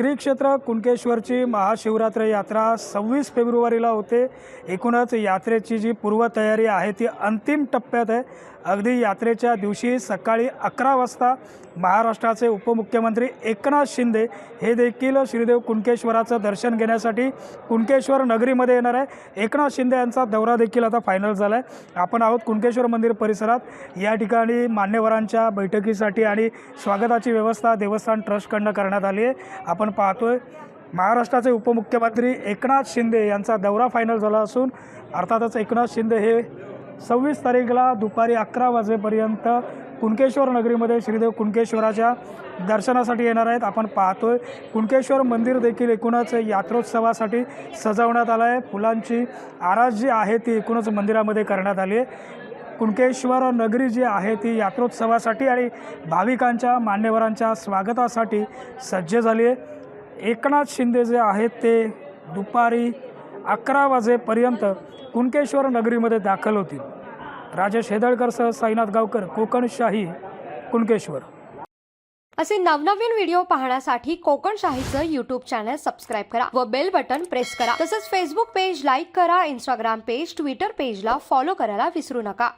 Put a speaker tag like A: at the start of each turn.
A: श्री क्षेत्र कुणकेश्वरची महाशिवरात्र यात्रा सव्वीस फेब्रुवारीला होते. एकूणच यात्रेची जी पूर्वतयारी आहे ती अंतिम टप्प्यात आहे. अगदी यात्रेच्या दिवशी सकाळी अकरा वाजता महाराष्ट्राचे उपमुख्यमंत्री एकनाथ शिंदे हे देखील श्रीदेव कुणकेश्वराचं दर्शन घेण्यासाठी कुणकेश्वर नगरीमध्ये येणार आहे. एकनाथ शिंदे यांचा दौरा देखील आता फायनल झाला आहे आपण आहोत कुणकेश्वर मंदिर परिसरात. या ठिकाणी मान्यवरांच्या बैठकीसाठी आणि स्वागताची व्यवस्था देवस्थान ट्रस्टकडनं करण्यात आली आहे. आपण आपण पाहतोय. महाराष्ट्राचे उपमुख्यमंत्री एकनाथ शिंदे यांचा दौरा फायनल झाला असून अर्थातच एकनाथ शिंदे हे सव्वीस तारीखला दुपारी अकरा वाजेपर्यंत कुणकेश्वर नगरीमध्ये श्रीदेव कुणकेश्वराच्या दर्शनासाठी येणार आहेत. आपण पाहतोय कुणकेश्वर मंदिर देखील एकूणच यात्रोत्सवासाठी सजवण्यात आलं आहे फुलांची आरास जी आहे ती एकूणच मंदिरामध्ये करण्यात आली आहे. कुणकेश्वर नगरी जी आहे ती यात्रोत्सवासाठी आणि भाविकांच्या मान्यवरांच्या स्वागतासाठी सज्ज झाली आहे. एकनाथ शिंदे जे आहेत ते दुपारी अकरा वाजेपर्यंत कुणकेश्वर नगरीमध्ये दाखल होतील. राजेश हेदळकरसह साईनाथ गावकर कोकणशाही कुणकेश्वर.
B: असे नवनवीन व्हिडिओ पाहण्यासाठी कोकणशाहीचं यूट्यूब युट्यूब चॅनल सबस्क्राईब करा व बेल बटन प्रेस करा. तसंच फेसबुक पेज लाईक करा इंस्टाग्राम पेज ट्विटर पेजला फॉलो करायला विसरू नका.